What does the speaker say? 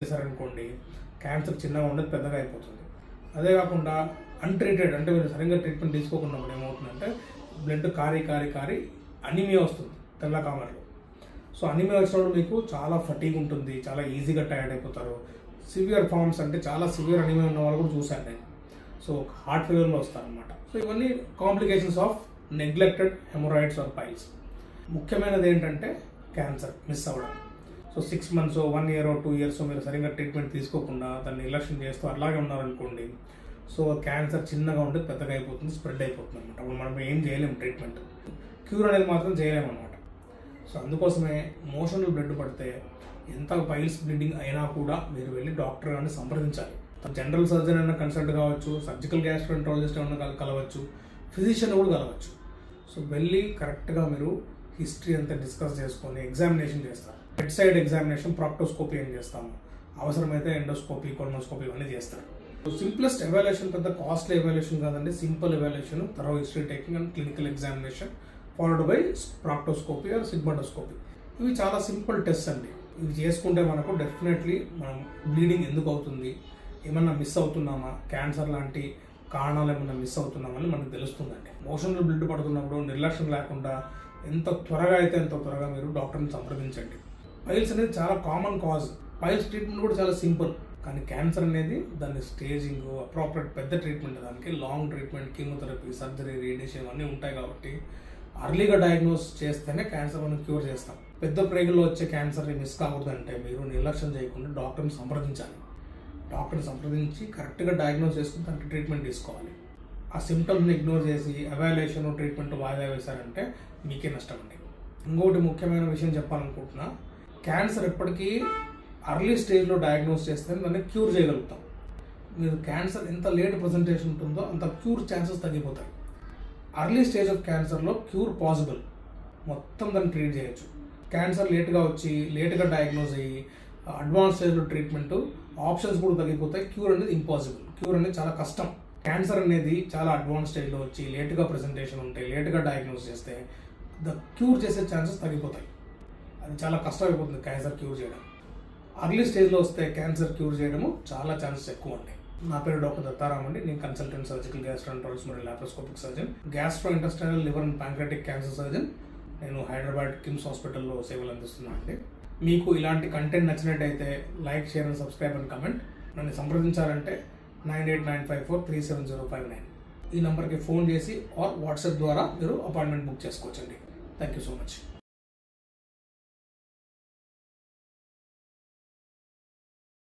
చేశారనుకోండి క్యాన్సర్ చిన్నగా ఉండదు పెద్దగా అయిపోతుంది. అదే కాకుండా అన్ట్రీటెడ్ అంటే మీరు సరిగ్గా ట్రీట్మెంట్ తీసుకోకుండా ఏమవుతుందంటే బ్లడ్ కారి కారి కారి అనిమియా వస్తుంది తెల్ల కామర్లో. సో అనిమియా వచ్చినప్పుడు మీకు చాలా ఫటీగ్ ఉంటుంది చాలా ఈజీగా టైర్డ్ అయిపోతారు. సివియర్ ఫార్మ్స్ అంటే చాలా సివియర్ అనిమియా ఉన్న వాళ్ళు కూడా చూశాను నేను. సో హార్ట్ ఫెయిల్యూర్లో వస్తారనమాట సో ఇవన్నీ complications of neglected haemorrhoids or piles ముఖ్యమైనది ఏంటంటే క్యాన్సర్ మిస్ అవ్వడం. So six months one year two years మీరు సరిగ్గా ట్రీట్మెంట్ తీసుకోకుండా దాన్ని నిర్లక్ష్యం చేస్తూ అలాగే ఉన్నారనుకోండి సో క్యాన్సర్ చిన్నగా ఉంటే పెద్దగా అయిపోతుంది స్ప్రెడ్ అయిపోతుంది అనమాట అప్పుడు మనం ఏం చేయలేము ట్రీట్మెంట్ క్యూర్ అనేది మాత్రం చేయలేము అనమాట సో అందుకోసమే మోషనల్ బ్లడ్ పడితే ఎంత పైల్స్ బ్లీడింగ్ అయినా కూడా మీరు వెళ్ళి డాక్టర్ గారిని సంప్రదించాలి. జనరల్ సర్జన్ అయినా కన్సల్ట్ కావచ్చు సర్జికల్ గ్యాస్ట్రోంట్రాలజిస్ట్ అయినా కలవచ్చు ఫిజిషియన్ కూడా కలవచ్చు. సో వెళ్ళి కరెక్ట్గా మీరు హిస్టరీ అంతా డిస్కస్ చేసుకొని ఎగ్జామినేషన్ చేస్తారు. హెడ్ సైడ్ ఎగ్జామినేషన్ ప్రాక్టోస్కోపీ అని చేస్తాము. అవసరమైతే ఎండోస్కోపీ కొనోస్కోపీ ఇవన్నీ చేస్తారు. సింప్లెస్ట్ ఎవాల్యుయేషన్ పెద్ద కాస్ట్లీ ఎవాల్యుయేషన్ కాదండి సింపుల్ ఎవాల్యుయేషన్ తర్వా history taking and clinical examination followed by proctoscopy or sigmoidoscopy ఇవి చాలా సింపుల్ టెస్ట్ అండి. ఇవి చేసుకుంటే మనకు డెఫినెట్లీ మనం బ్లీడింగ్ ఎందుకు అవుతుంది ఏమన్నా మిస్ అవుతున్నామా క్యాన్సర్ లాంటి కారణాలు ఏమన్నా మిస్ అవుతున్నామని మనకు తెలుస్తుందండి. మోషన్లో బ్లడ్ పడుతున్నప్పుడు నిర్లక్ష్యం లేకుండా ఎంత త్వరగా అయితే ఎంత త్వరగా మీరు డాక్టర్ని సంప్రదించండి. పైల్స్ అనేది చాలా కామన్ కాజ్ పైల్స్ ట్రీట్మెంట్ కూడా చాలా సింపుల్ కానీ క్యాన్సర్ అనేది దాని స్టేజింగ్ అప్రాపరేట్ పెద్ద ట్రీట్మెంట్ దానికి. Long treatment chemotherapy surgery radiation ఇవన్నీ ఉంటాయి కాబట్టి అర్లీగా డయాగ్నోస్ చేస్తేనే క్యాన్సర్ మనం క్యూర్ చేస్తాం. పెద్ద ప్రేగుల్లో వచ్చే క్యాన్సర్ని మిస్ కాకూడదంటే మీరు నిర్లక్ష్యం చేయకుండా డాక్టర్ని సంప్రదించాలి. డాక్టర్ని సంప్రదించి కరెక్ట్గా డయాగ్నోస్ చేసుకుని దానికి ట్రీట్మెంట్ తీసుకోవాలి. ఆ సిమ్టమ్స్ని ఇగ్నోర్ చేసి అవాల్యుయేషన్ ట్రీట్మెంట్ వాయిదా వేశారంటే మీకే నష్టం అండి. ఇంకొకటి ముఖ్యమైన విషయం చెప్పాలనుకుంటున్నా. క్యాన్సర్ ఎప్పటికీ అర్లీ స్టేజ్లో డయాగ్నోస్ చేస్తే దాన్ని క్యూర్ చేయగలుగుతాం. మీరు క్యాన్సర్ ఎంత లేట్ ప్రజెంటేషన్ ఉంటుందో అంత క్యూర్ ఛాన్సెస్ తగ్గిపోతాయి. అర్లీ స్టేజ్ ఆఫ్ క్యాన్సర్లో క్యూర్ పాసిబుల్ మొత్తం దాన్ని ట్రీట్ చేయొచ్చు. క్యాన్సర్ లేట్గా వచ్చి లేట్గా డయాగ్నోస్ అయ్యి అడ్వాన్స్ స్టేజ్లో ట్రీట్మెంట్ ఆప్షన్స్ కూడా తగ్గిపోతాయి. క్యూర్ అనేది ఇంపాసిబుల్ క్యూర్ అనేది చాలా కష్టం. క్యాన్సర్ అనేది చాలా అడ్వాన్స్ స్టేజ్లో వచ్చి లేట్గా ప్రెజెంటేషన్ ఉంటే లేట్గా డయాగ్నోస్ చేస్తే ద క్యూర్ చేసే ఛాన్సెస్ తగ్గిపోతాయి. అది చాలా కష్టమైపోతుంది క్యాన్సర్ క్యూర్ చేయడం. అర్లీ స్టేజ్లో వస్తే క్యాన్సర్ క్యూర్ చేయడము చాలా ఛాన్సెస్ ఎక్కువ ఉంటాయి నా పేరు డాక్టర్ దత్తారాం అండి. నేను కన్సల్టెంట్ సర్జికల్ గ్యాస్ట్రాంట్రాలజిస్ట్ మరియు laparoscopic surgeon gastrointestinal liver and pancreatic cancer surgeon నేను హైదరాబాద్ కిమ్స్ హాస్పిటల్లో సేవలు అందిస్తున్నాను అండి. మీకు ఇలాంటి కంటెంట్ నచ్చినట్టయితే like share and subscribe and comment నన్ను సంప్రదించాలంటే nine eight nine five four three seven zero five nine. ఈ నెంబర్కి ఫోన్ చేసి ఆర్ వాట్సాప్ ద్వారా మీరు అపాయింట్మెంట్ బుక్ చేసుకోవచ్చండి. Thank you so much